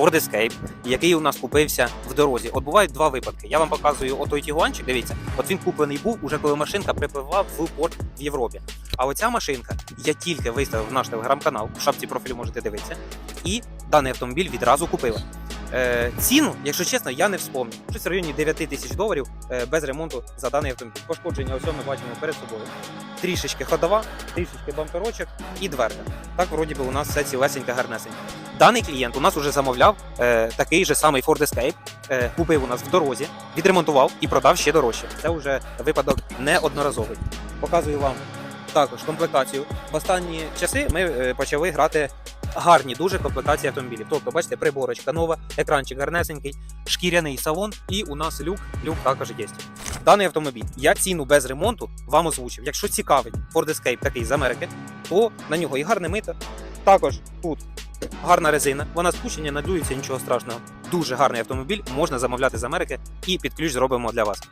Ford Escape, який у нас купився в дорозі. От бувають два випадки. Я вам показую отой тігуанчик, дивіться, от він куплений був уже коли машинка припливла в порт в Європі. А оця машинка я тільки виставив в наш телеграм-канал, в шапці профілю можете дивитися, і даний автомобіль відразу купила. Е, ціну, якщо чесно, я не вспомню. Щось в районі 9 тисяч доларів е, без ремонту за даний автомобіль. Пошкодження ось ми бачимо перед собою. Трішечки ходова, трішечки бамперочок і дверка. Так, вроді би, у нас все цілесеньке, гарнесеньке. Даний клієнт у нас уже замовляв е, такий же самий Ford Escape, е, купив у нас в дорозі, відремонтував і продав ще дорожче. Це вже випадок неодноразовий. Показую вам також комплектацію. В останні часи ми е, почали грати гарні дуже комплектації автомобілів. Тобто, бачите, приборочка нова, екранчик гарнесенький, шкіряний салон, і у нас люк, люк також є. Даний автомобіль я ціну без ремонту вам озвучив. Якщо цікавить Ford Escape такий з Америки, то на нього і гарне мито. Також тут гарна резина, вона спущення, надується, нічого страшного. Дуже гарний автомобіль, можна замовляти з Америки і під ключ зробимо для вас.